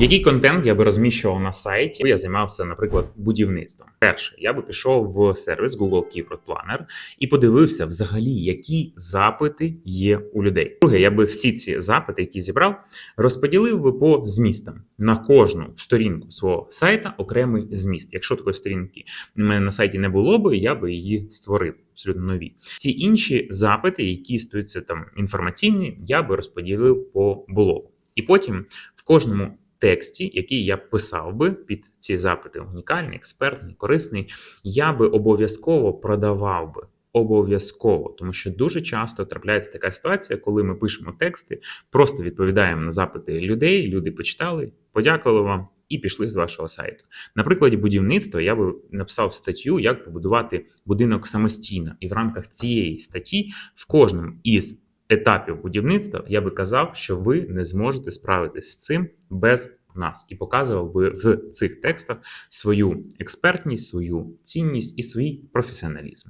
Який контент я би розміщував на сайті? Я займався, наприклад, будівництвом. Перше, я би пішов в сервіс Google Keyword Planner і подивився взагалі, які запити є у людей. Друге, я би всі ці запити, які зібрав, розподілив би по змістам на кожну сторінку свого сайта окремий зміст. Якщо такої сторінки в мене на сайті не було би, я би її створив абсолютно нові. Ці інші запити, які стаються там інформаційні, я би розподілив по блогу. І потім в кожному тексті, який я писав би під ці запити, унікальний, експертний, корисний, я би обов'язково продавав би. Обов'язково, тому що дуже часто трапляється така ситуація, коли ми пишемо тексти, просто відповідаємо на запити людей. Люди почитали, подякували вам і пішли з вашого сайту. На прикладі будівництва я би написав статтю, як побудувати будинок самостійно, і в рамках цієї статті в кожному із етапів будівництва я би казав, що ви не зможете справитись з цим без нас, і показував би в цих текстах свою експертність, свою цінність і свій професіоналізм.